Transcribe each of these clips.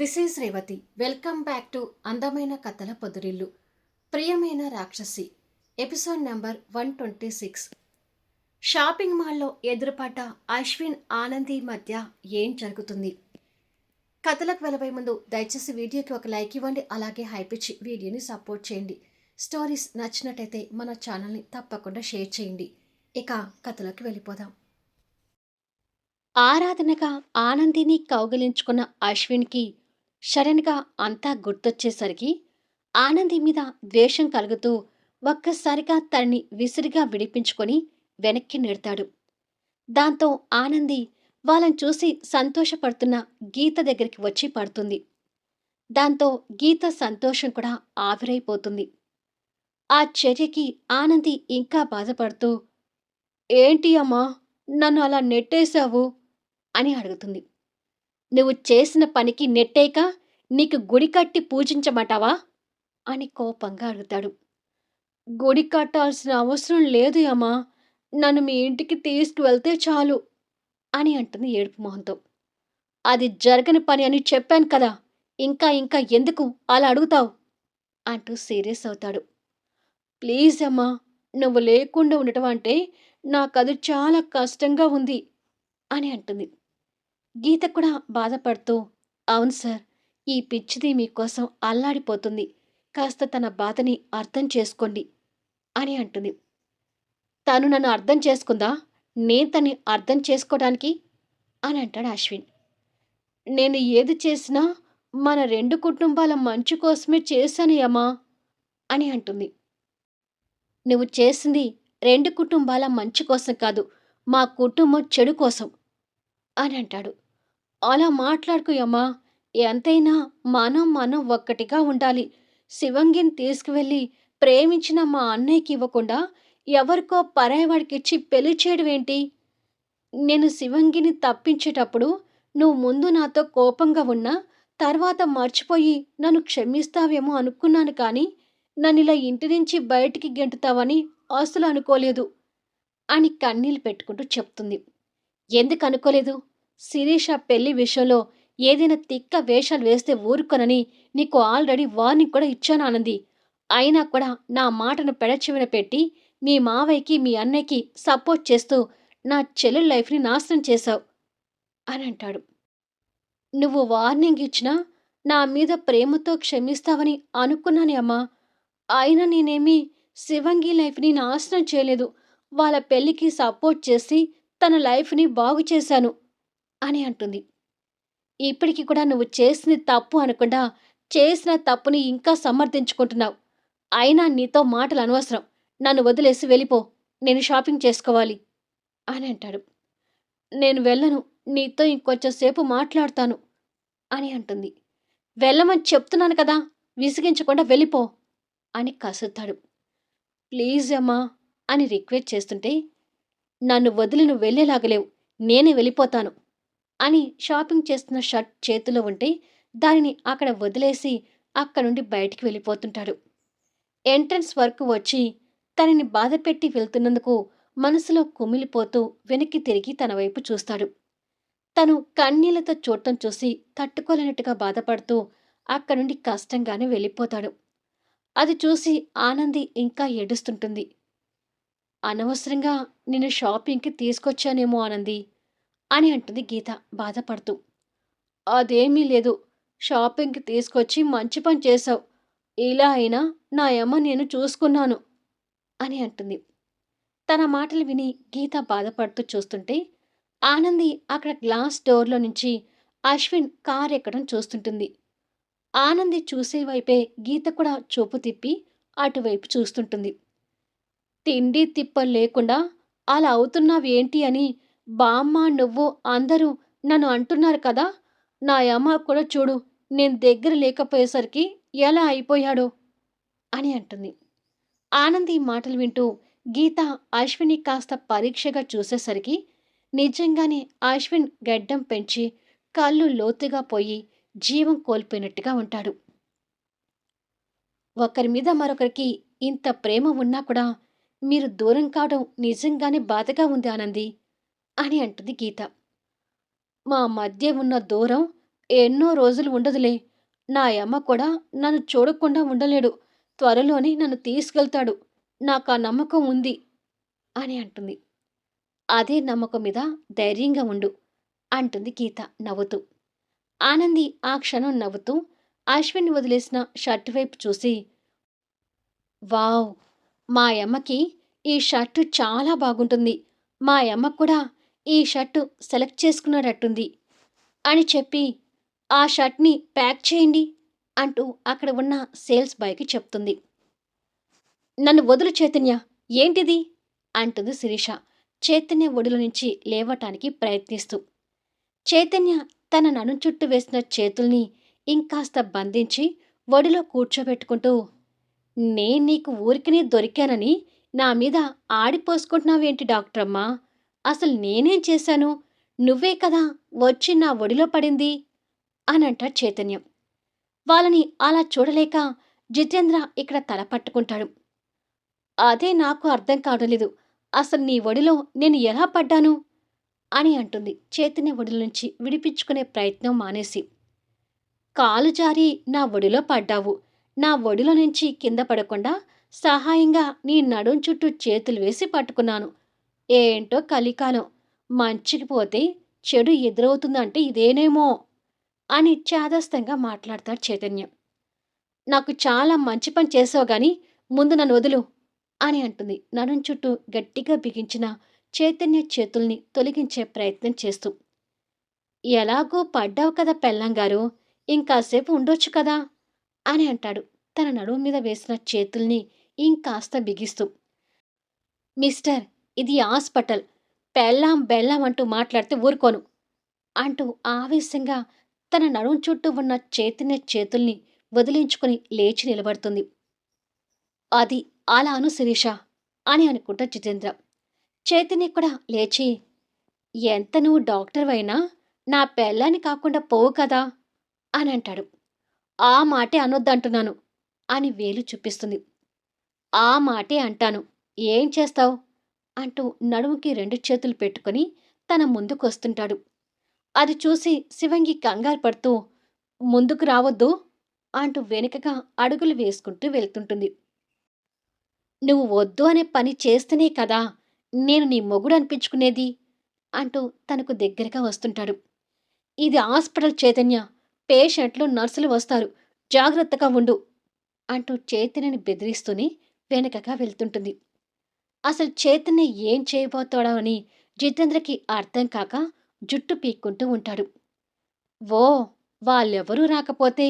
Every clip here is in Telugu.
This is Revathi. Welcome back to అందమైన కథల పొదురిల్లు. ప్రియమైన రాక్షసి episode number one twenty six. Shopping మాల్లో ఎదురుపడ్డ అశ్విన్ ఆనంది మధ్య ఏం జరుగుతుంది? కథలకు వెళ్ళబోయే ముందు దయచేసి వీడియోకి ఒక లైక్ ఇవ్వండి అలాగే హైపిచ్చి వీడియోని సపోర్ట్ చేయండి. స్టోరీస్ నచ్చినట్టయితే మన ఛానల్ని తప్పకుండా షేర్ చేయండి. ఇక కథలోకి వెళ్ళిపోదాం. ఆరాధనగా ఆనందిని కౌగిలించుకున్న అశ్విన్కి సడన్గా అంతా గుర్తొచ్చేసరికి ఆనంది మీద ద్వేషం కలుగుతూ ఒక్కసారిగా తనని విసిరిగా విడిపించుకొని వెనక్కి నెడతాడు. దాంతో ఆనంది వాళ్ళని చూసి సంతోషపడుతున్న గీత దగ్గరికి వచ్చి పడుతుంది. దాంతో గీత సంతోషం కూడా ఆవిరైపోతుంది. ఆ చర్యకి ఆనంది ఇంకా బాధపడుతూ ఏంటి అమ్మా నన్ను అలా నెట్టేశావు? అని అడుగుతుంది. నువ్వు చేసిన పనికి నెట్టేక నీకు గుడి కట్టి పూజించమంటావా? అని కోపంగా అడుగుతాడు. గుడి కట్టాల్సిన అవసరం లేదు అమ్మా నన్ను మీ ఇంటికి తీసుకువెళ్తే చాలు అని అంటుంది ఏడుపు మొహంతో. అది జరగని పని అని చెప్పాను కదా. ఇంకా ఇంకా ఎందుకు అలా అడుగుతావు? అంటూ సీరియస్ అవుతాడు. ప్లీజ్ అమ్మా నువ్వు లేకుండా ఉండటం అంటే నాకు అది చాలా కష్టంగా ఉంది అని అంటుంది. గీత కూడా బాధపడుతూ అవును సార్ ఈ పిచ్చిది మీకోసం అల్లాడిపోతుంది. కాస్త తన బాధని అర్థం చేసుకోండి అని అంటుంది. తను నన్ను అర్థం చేసుకుందా? నేను తన్ని అర్థం చేసుకోవడానికి? అని అంటాడు అశ్విన్. నేను ఏది చేసినా మన రెండు కుటుంబాల మంచి కోసమే చేశాను యమ్మా అని అంటుంది. నువ్వు చేసింది రెండు కుటుంబాల మంచి కోసం కాదు మా కుటుంబం చెడు కోసం అని అంటాడు. అలా మాట్లాడుకోయమ్మా. ఎంతైనా మనం మనం ఒక్కటిగా ఉండాలి. శివంగిని తీసుకువెళ్ళి ప్రేమించిన మా అన్నయ్యకి ఇవ్వకుండా ఎవరికో పరాయవాడికిచ్చి పెళ్ళి చేయడం ఏంటి? నేను శివంగిని తప్పించేటప్పుడు నువ్వు ముందు నాతో కోపంగా ఉన్నా తర్వాత మర్చిపోయి నన్ను క్షమిస్తావేమో అనుకున్నాను కానీ నన్ను ఇలా ఇంటి నుంచి బయటికి గెంటుతావని అసలు అనుకోలేదు అని కన్నీళ్ళు పెట్టుకుంటూ చెప్తుంది. ఎందుకు అనుకోలేదు? శిరీష పెళ్ళి విషయంలో ఏదైనా తిక్క వేషాలు వేస్తే ఊరుకొనని నీకు ఆల్రెడీ వార్నింగ్ కూడా ఇచ్చాను ఆనంది. అయినా కూడా నా మాటను పెడచెవిన పెట్టి మీ మావయ్యకి మీ అన్నయ్యకి సపోర్ట్ చేస్తూ నా చెల్లెల లైఫ్ని నాశనం చేశావు అని అంటాడు. నువ్వు వార్నింగ్ ఇచ్చినా నా మీద ప్రేమతో క్షమిస్తావని అనుకున్నాను అమ్మా. అయినా నేనేమీ శివంగి లైఫ్ని నాశనం చేయలేదు. వాళ్ళ పెళ్ళికి సపోర్ట్ చేసి తన లైఫ్ని బాగు చేశాను. అని అంటుంది. ఇప్పటికి కూడా నువ్వు చేసింది తప్పు అనకుండా చేసిన తప్పుని ఇంకా సమర్థించుకుంటున్నావు. అయినా నీతో మాటలు అనవసరం. నన్ను వదిలేసి వెళ్ళిపో. నేను షాపింగ్ చేసుకోవాలి. అని అంటాడు. నేను వెళ్ళను. నీతో ఇంకొంచెంసేపు మాట్లాడతాను. అని అంటుంది. వెళ్ళమని చెప్తున్నాను కదా. విసిగించకుండా వెళ్ళిపో. అని కసుతాడు ప్లీజ్ అమ్మా అని రిక్వెస్ట్ చేస్తుంటే నన్ను వదిలి నువ్వు వెళ్ళేలాగలేవు నేనే వెళ్ళిపోతాను. అని షాపింగ్ చేస్తున్న షర్ట్ చేతిలో ఉంటే దానిని అక్కడ వదిలేసి అక్కడ నుండి బయటికి వెళ్ళిపోతుంటాడు. ఎంట్రన్స్ వరకు వచ్చి తనని బాధపెట్టి వెళ్తున్నందుకు మనసులో కుమిలిపోతూ వెనక్కి తిరిగి తన వైపు చూస్తాడు. తను కన్నీళ్ళతో చూడటం చూసి తట్టుకోలేనట్టుగా బాధపడుతూ అక్కడి నుండి కష్టంగానే వెళ్ళిపోతాడు. అది చూసి ఆనంది ఇంకా ఏడుస్తుంటుంది. అనవసరంగా నేను షాపింగ్కి తీసుకొచ్చానేమో ఆనంది. అని అంటుంది గీత బాధపడుతూ. అదేమీ లేదు. షాపింగ్కి తీసుకొచ్చి మంచి పని చేశావు. ఇలా అయినా నా అమ్మ నేను చూసుకున్నాను అని అంటుంది. తన మాటలు విని గీత బాధపడుతూ చూస్తుంటే ఆనంది అక్కడ గ్లాస్ డోర్లో నుంచి అశ్విన్ కార్ ఎక్కడం చూస్తుంటుంది. ఆనంది చూసే వైపే గీత కూడా చూపు తిప్పి అటువైపు చూస్తుంటుంది. తిండి తిప్పలు లేకుండా అలా అవుతున్నావేంటి అని బామ్మ నువ్వు అందరూ నన్ను అంటున్నారు కదా? నా అమ్మ కూడా చూడు నేను దగ్గర లేకపోయేసరికి ఎలా అయిపోయాడో అని అంటుంది. ఆనంది మాటలు వింటూ గీత అశ్విని కాస్త పరీక్షగా చూసేసరికి నిజంగానే అశ్విన్ గడ్డం పెంచి కళ్ళు లోతుగా పోయి జీవం కోల్పోయినట్టుగా ఉంటాడు. ఒకరి మీద మరొకరికి ఇంత ప్రేమ ఉన్నా కూడా మీరు దూరం కావడం నిజంగానే బాధగా ఉంది ఆనంది. అని అంటుంది గీత. మా మధ్య ఉన్న దూరం ఎన్నో రోజులు ఉండదులే. నా యమ్మ కూడా నన్ను చూడకుండా ఉండలేడు. త్వరలోనే నన్ను తీసుకెళ్తాడు. నాకు ఆ నమ్మకం ఉంది అని అంటుంది. అదే నమ్మకం మీద ధైర్యంగా ఉండు అంటుంది గీత నవ్వుతూ. ఆనంది ఆ క్షణం నవ్వుతూ అశ్విన్ వదిలేసిన షర్ట్ వైపు చూసి వావ్! మా అమ్మకి ఈ షర్టు చాలా బాగుంటుంది. మా అమ్మ కూడా ఈ షర్టు సెలెక్ట్ చేసుకున్నట్టుంది అని చెప్పి ఆ షర్ట్ని ప్యాక్ చేయండి అంటూ అక్కడ ఉన్న సేల్స్ బాయ్కి చెప్తుంది. నన్ను వదులు చైతన్య ఏంటిది? అంటుంది శిరీష చైతన్య ఒడిలో నుంచి లేవటానికి ప్రయత్నిస్తూ. చైతన్య తన నను చుట్టూ వేసిన చేతుల్ని ఇంకాస్త బంధించి ఒడిలో కూర్చోబెట్టుకుంటూ నేను నీకు ఊరికినే దొరికానని నా మీద ఆడిపోసుకుంటున్నావేంటి డాక్టరమ్మా? అసలు నేనేం చేశాను? నువ్వే కదా వచ్చి నా ఒడిలో పడింది? అనంటాడు చైతన్యం. వాళ్ళని అలా చూడలేక జితేంద్ర ఇక్కడ తల పట్టుకుంటాడు. అదే నాకు అర్థం కావడలేదు అసలు నీ ఒడిలో నేను ఎలా పడ్డాను? అని అంటుంది చైతన్య ఒడిలో నుంచి విడిపించుకునే ప్రయత్నం మానేసి. కాలు జారి నా ఒడిలో పడ్డావు. నా ఒడిలో నుంచి కింద పడకుండా సహాయంగా నీ నడుం చుట్టూ చేతులు వేసి పట్టుకున్నాను. ఏంటో కలికాలం. మంచికి పోతే చెడు ఎదురవుతుందంటే ఇదేనేమో అని చాదస్తంగా మాట్లాడతాడు చైతన్యం. నాకు చాలా మంచి పని చేసావు కానీ ముందు నన్ను వదులు అని అంటుంది. నడుం చుట్టూ గట్టిగా బిగించిన చైతన్య చేతుల్ని తొలగించే ప్రయత్నం చేస్తూ. ఎలాగో పడ్డావు కదా పెళ్ళంగారు ఇంకాసేపు ఉండొచ్చు కదా అని అంటాడు. తన నడుము మీద వేసిన చేతుల్ని ఇంకాస్త బిగిస్తూ. మిస్టర్ ఇది హాస్పిటల్. పెళ్ళాం బెల్లం అంటూ మాట్లాడితే ఊరుకోను. అంటూ ఆవేశంగా తన నడుం చుట్టూ ఉన్న చేతినే చేతుల్ని వదిలించుకుని లేచి నిలబడుతుంది. అది అలా అను శిరీష అని అనుకుంటా జితేంద్ర. చేతిని కూడా లేచి ఎంత నువ్వు డాక్టర్ అయినా నా పెళ్ళాన్ని కాకుండా పోవు కదా అని అంటాడు. ఆ మాటే అనొద్దంటున్నాను అని వేలు చూపిస్తుంది. ఆ మాటే అంటాను. ఏం చేస్తావు? అంటూ నడుముకి రెండు చేతులు పెట్టుకుని తన ముందుకు వస్తుంటాడు అది చూసి శివంగి కంగారు పడుతూ ముందుకు రావద్దు అంటూ వెనుకగా అడుగులు వేసుకుంటూ వెళ్తుంటుంది. నువ్వు వద్దు అనే పని చేస్తేనే కదా నేను నీ మొగుడు అనిపించుకునేది అంటూ తనకు దగ్గరగా వస్తుంటాడు. ఇది హాస్పిటల్ చైతన్య పేషెంట్లు నర్సులు వస్తారు. జాగ్రత్తగా ఉండు అంటూ చైతన్యని బెదిరిస్తూనే వెనకగా వెళ్తుంటుంది. అసలు చైతన్య ఏం చేయబోతాడో అని జితేంద్రకి అర్థం కాక జుట్టు పీక్కుంటూ ఉంటాడు. ఓ వాళ్ళెవరూ రాకపోతే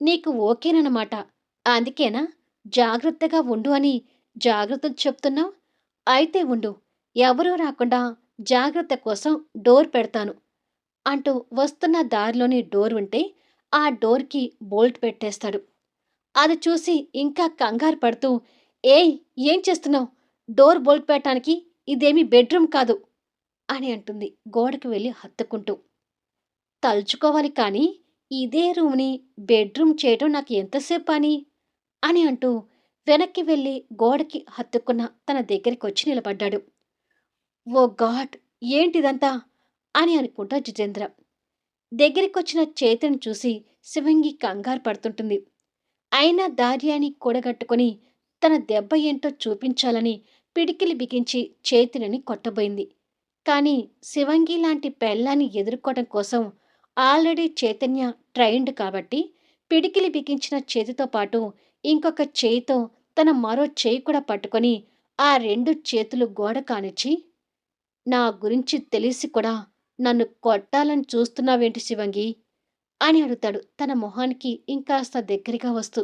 నీకు ఓకేనమాట అందుకేనా? జాగ్రత్తగా ఉండు అని జాగ్రత్తలు చెప్తున్నావు. అయితే ఉండు ఎవరూ రాకుండా జాగ్రత్త కోసం డోర్ పెడతాను అంటూ వస్తున్న దారిలోని డోర్ ఉంటే ఆ డోర్కి బోల్ట్ పెట్టేస్తాడు. అది చూసి ఇంకా కంగారు పడుతూ ఏయ్ ఏం చేస్తున్నావు? డోర్ బోల్ట్ పెట్టడానికి ఇదేమీ బెడ్రూమ్ కాదు అని అంటుంది. గోడకు వెళ్ళి హత్తుకుంటూ. తలుచుకోవాలి కానీ ఇదే రూమ్ని బెడ్రూమ్ చేయటం నాకు ఎంతసేపు పని? అని అంటూ వెనక్కి వెళ్ళి గోడకి హత్తుకున్న తన దగ్గరికి వచ్చి నిలబడ్డాడు. Oh God! ఏంటిదంతా? అని అనుకుంటా జితేంద్ర. దగ్గరికి వచ్చిన చేతిని చూసి శివంగి కంగారు పడుతుంటుంది. అయినా దార్యాన్ని కూడగట్టుకుని తన దెబ్బ ఏంటో చూపించాలని పిడికిలి బిగించి చేతిని కొట్టబోయింది. కానీ శివంగి లాంటి పెళ్ళాన్ని ఎదుర్కోవడం కోసం ఆల్రెడీ చైతన్య ట్రైన్డ్ కాబట్టి పిడికిలి బిగించిన చేతితో పాటు ఇంకొక చేయితో తన మరో చేయి కూడా పట్టుకొని ఆ రెండు చేతులు గోడ కానిచ్చి నా గురించి తెలిసి కూడా నన్ను కొట్టాలని చూస్తున్నావేంటి శివంగి? అని అడుగుతాడు తన మొహానికి ఇంకాస్త దగ్గరగా వస్తూ.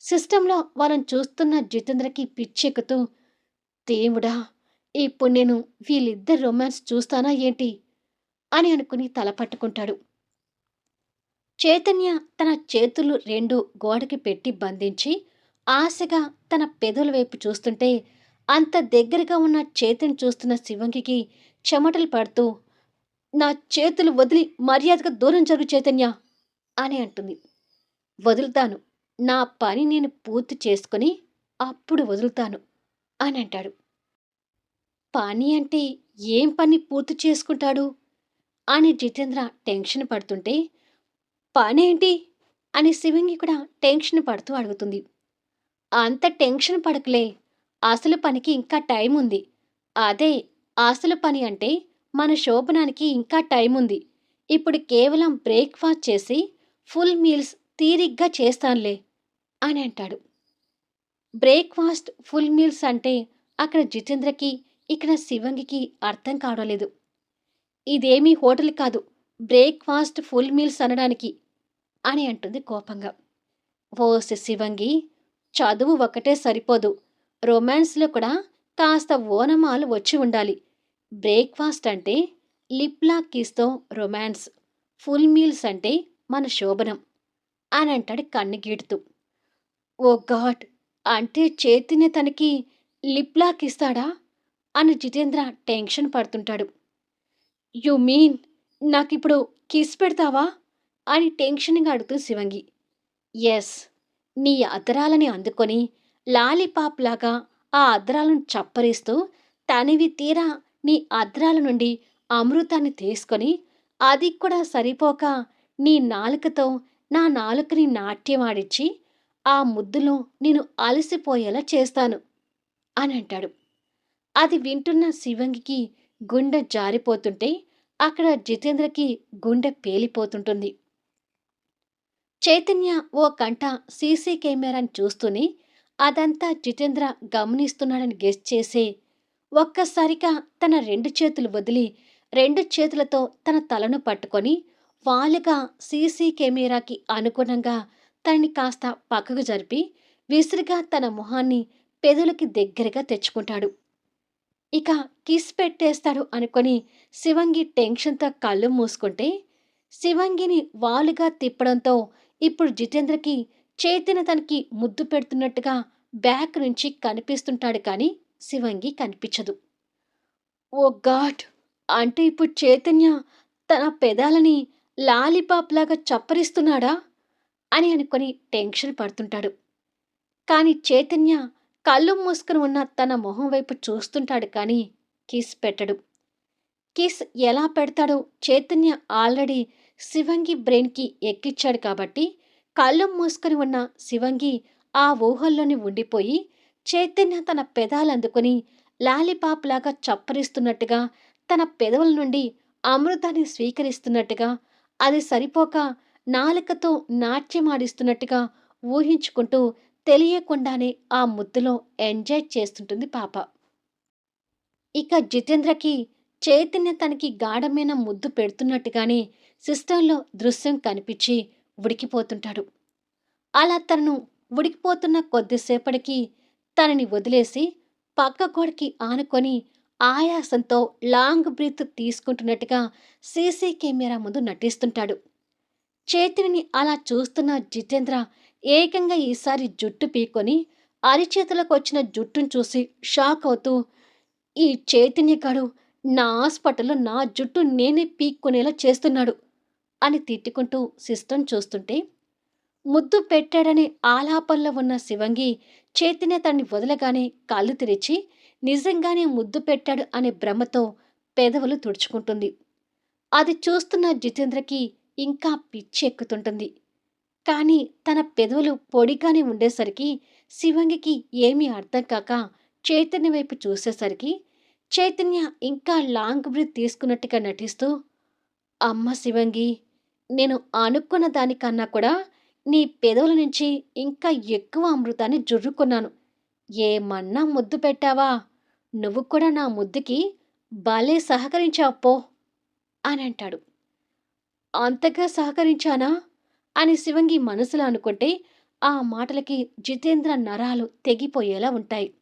సిస్టంలో వాళ్ళని చూస్తున్న జితేంద్రకి పిచ్చెక్కుతూ దేవుడా ఇప్పుడు నేను వీళ్ళిద్దరు రొమాన్స్ చూస్తానా ఏంటి? అని అనుకుని తల పట్టుకుంటాడు. చైతన్య తన చేతులు రెండు గోడకి పెట్టి బంధించి ఆశగా తన పెదవుల వైపు చూస్తుంటే అంత దగ్గరగా ఉన్న చేతిని చూస్తున్న శివంగికి చెమటలు పడుతూ నా చేతులు వదిలి మర్యాదగా దూరం జరుగు చైతన్య! అని అంటుంది. వదులుతాను. నా పని నేను పూర్తి చేసుకుని అప్పుడు వదులుతాను. అని అంటాడు పని అంటే ఏం పని పూర్తి చేసుకుంటాడు? అని జితేంద్ర టెన్షన్ పడుతుంటే పనేంటి అని శివంగి కూడా టెన్షన్ పడుతూ అడుగుతుంది. అంత టెన్షన్ పడకలే అసలు పనికి ఇంకా టైం ఉంది. అదే అసలు పని అంటే మన శోభనానికి ఇంకా టైం ఉంది. ఇప్పుడు కేవలం బ్రేక్ఫాస్ట్ చేసి ఫుల్ మీల్స్ తీరిగ్గా చేస్తానులే అని అంటాడు. బ్రేక్ఫాస్ట్ ఫుల్ మీల్స్ అంటే అక్కడ జితేంద్రకి ఇక్కడ శివంగికి అర్థం కావడలేదు ఇదేమీ హోటల్ కాదు బ్రేక్ఫాస్ట్ ఫుల్ మీల్స్ అనడానికి అని అంటుంది కోపంగా. ఓసి శివంగి చదువు ఒకటే సరిపోదు. రొమాన్స్లో కూడా కాస్త ఓనమాలు వచ్చి ఉండాలి. బ్రేక్ఫాస్ట్ అంటే లిప్లా కీస్తో రొమాన్స్ ఫుల్ మీల్స్ అంటే మన శోభనం అని అంటాడు కన్ను గీడుతూ ఓ గాడ్! అంటే చేతిని తనకి లిప్లాక్ ఇస్తాడా? అని జితేంద్ర టెన్షన్ పడుతుంటాడు. యు మీన్ నాకిప్పుడు కిస్ పెడతావా? అని టెన్షన్గా అడుగుతూ శివంగి. ఎస్ నీ అద్దరాలని అందుకొని లాలీపాప్ లాగా ఆ అద్దరాలను చప్పరిస్తూ తనివి తీరా నీ అద్రాల నుండి అమృతాన్ని తీసుకొని అది కూడా సరిపోక నీ నాలుకతో నా నాలుకని నాట్యం ఆడిచ్చి ఆ ముద్దులో నేను అలసిపోయేలా చేస్తాను అని అంటాడు అది వింటున్న శివంగికి గుండె జారిపోతుంటే అక్కడ జితేంద్రకి గుండె పేలిపోతుంటుంది. చైతన్య ఓ కంట సీసీ కెమెరాని చూస్తూనే అదంతా జితేంద్ర గమనిస్తున్నాడని గెస్ చేసే ఒక్కసారిగా తన రెండు చేతులు వదిలి రెండు చేతులతో తన తలను పట్టుకొని వాలుగా సీసీ కెమెరాకి అనుగుణంగా తనని కాస్త పక్కకు జరిపి విసిరిగా తన మొహాన్ని పెదవులకి దగ్గరగా తెచ్చుకుంటాడు. ఇక కిస్ పెట్టేస్తాడు అనుకొని శివంగి టెన్షన్తో కళ్ళు మూసుకుంటే శివంగిని వాలుగా తిప్పడంతో ఇప్పుడు జితేంద్రకి చైతన్య తనకి ముద్దు పెడుతున్నట్టుగా బ్యాక్ నుంచి కనిపిస్తుంటాడు కానీ శివంగి కనిపించదు. Oh God! అంటే ఇప్పుడు చైతన్య తన పెదాలని లాలీపాప్ లాగా చప్పరిస్తున్నాడా? అని అనుకొని టెన్షన్ పడుతుంటాడు. కానీ చైతన్య కళ్ళు మూసుకుని ఉన్న తన మొహం వైపు చూస్తుంటాడు కానీ కిస్ పెట్టడు. కిస్ ఎలా పెడతాడో చైతన్య ఆల్రెడీ శివంగి బ్రెయిన్కి ఎక్కిచ్చాడు కాబట్టి కళ్ళు మూసుకుని ఉన్న శివంగి ఆ ఊహల్లోని ఉండిపోయి చైతన్య తన పెదాలు లాలిపాప్ లాగా చప్పరిస్తున్నట్టుగా తన పెదవుల నుండి అమృతాన్ని స్వీకరిస్తున్నట్టుగా అది సరిపోక నాలుకతో నాట్యమాడిస్తున్నట్టుగా ఊహించుకుంటూ తెలియకుండానే ఆ ముద్దులో ఎంజాయ్ చేస్తుంటుంది పాప. ఇక జితేంద్రకి చైతన్య తనకి గాఢమైన ముద్దు పెడుతున్నట్టుగానే సిస్టంలో దృశ్యం కనిపించి ఉడికిపోతుంటాడు. అలా తనను ఉడికిపోతున్న కొద్దిసేపటికి తనని వదిలేసి పక్క గోడకి ఆనుకొని ఆయాసంతో లాంగ్ బ్రీత్ తీసుకుంటున్నట్టుగా సీసీ కెమెరా ముందు నటిస్తుంటాడు. చేతిని అలా చూస్తున్న జితేంద్ర ఏకంగా ఈసారి జుట్టు పీకొని అరిచేతులకు వచ్చిన జుట్టును చూసి షాక్ అవుతూ ఈ చేతిని చైతన్యగాడు నా హాస్పిటల్లో నా జుట్టు నేనే పీక్కునేలా చేస్తున్నాడు అని తిట్టుకుంటూ సిస్టమ్ చూస్తుంటే ముద్దు పెట్టాడనే ఆలాపంలో ఉన్న శివంగి చేతినే తన్ని వదలగానే కళ్ళు తెరిచి నిజంగానే ముద్దు పెట్టాడు అనే భ్రమతో పెదవులు తుడుచుకుంటుంది. అది చూస్తున్న జితేంద్రకి ఇంకా పిచ్చి ఎక్కుతుంటుంది. కానీ తన పెదవులు పొడిగానే ఉండేసరికి శివంగికి ఏమీ అర్థం కాక చైతన్య వైపు చూసేసరికి చైతన్య ఇంకా లాంగ్ బ్రీత్ తీసుకున్నట్టుగా నటిస్తూ అమ్మ శివంగి నేను అనుకున్న దానికన్నా కూడా నీ పెదవుల నుంచి ఇంకా ఎక్కువ అమృతాన్ని జుర్రుకున్నాను. ఏమన్నా ముద్దు పెట్టావా? నువ్వు కూడా నా ముద్దుకి భలే సహకరించావు పో అని అంటాడు. అంతగా సహకరించానా? అని శివంగి మనసులో అనుకుంటే ఆ మాటలకి జితేంద్ర నరాలు తెగిపోయేలా ఉంటాయి.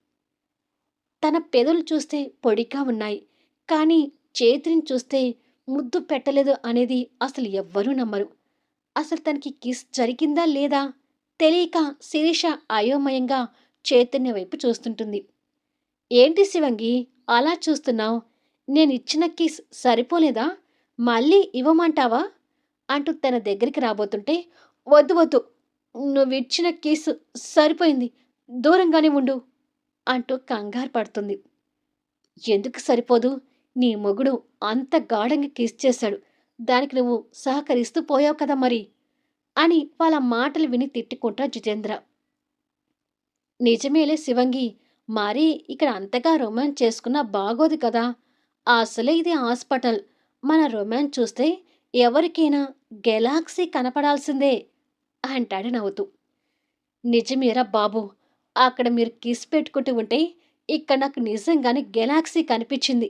తన పెదవులు చూస్తే పొడిగా ఉన్నాయి. కానీ చేతిని చూస్తే ముద్దు పెట్టలేదు అనేది అసలు ఎవ్వరూ నమ్మరు. అసలు తనకి కిస్ జరిగిందా లేదా తెలియక శిరీష అయోమయంగా చైతన్య వైపు చూస్తుంటుంది. ఏంటి శివంగి అలా చూస్తున్నావు? నేను ఇచ్చిన కిస్ సరిపోలేదా? మళ్ళీ ఇవ్వమంటావా? అంటూ తన దగ్గరికి రాబోతుంటే వద్దు వద్దు. నువ్వు ఇచ్చిన కేసు సరిపోయింది. దూరంగానే ఉండు అంటూ కంగారు పడుతుంది. ఎందుకు సరిపోదు? నీ మొగుడు అంత గాఢంగా కిస్ చేశాడు. దానికి నువ్వు సహకరిస్తూ పోయావు కదా మరి అని వాళ్ళ మాటలు విని తిట్టుకుంటా జితేంద్ర. నిజమేలే శివంగి. మరి ఇక్కడ అంతగా రొమాన్స్ చేసుకున్నా బాగోదు కదా. అసలే ఇది హాస్పిటల్. మన రొమాన్స్ చూస్తే ఎవరికైనా గెలాక్సీ కనపడాల్సిందే అంటాడు నవ్వుతూ. నిజమేరా బాబు అక్కడ మీరు కిస్ పెట్టుకుంటూ ఉంటే ఇక్కడ నాకు నిజంగానే గెలాక్సీ కనిపించింది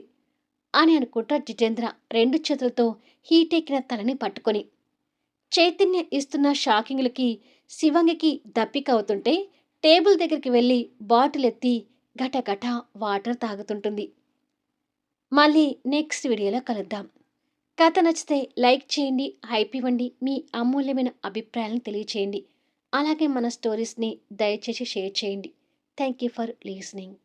అని అనుకుంటా జితేంద్ర రెండు చేతులతో హీటెక్కిన తలని పట్టుకొని. చైతన్య ఇస్తున్న షాకింగ్లకి శివంగికి దప్పిక అవుతుంటే టేబుల్ దగ్గరికి వెళ్ళి బాటిల్ ఎత్తి గటగట వాటర్ తాగుతుంటుంది. మళ్ళీ నెక్స్ట్ వీడియోలో కలుద్దాం. కథ నచ్చితే లైక్ చేయండి హైప్ ఇవ్వండి మీ అమూల్యమైన అభిప్రాయాలను తెలియచేయండి. అలాగే మన స్టోరీస్ని దయచేసి షేర్ చేయండి. Thank you for listening.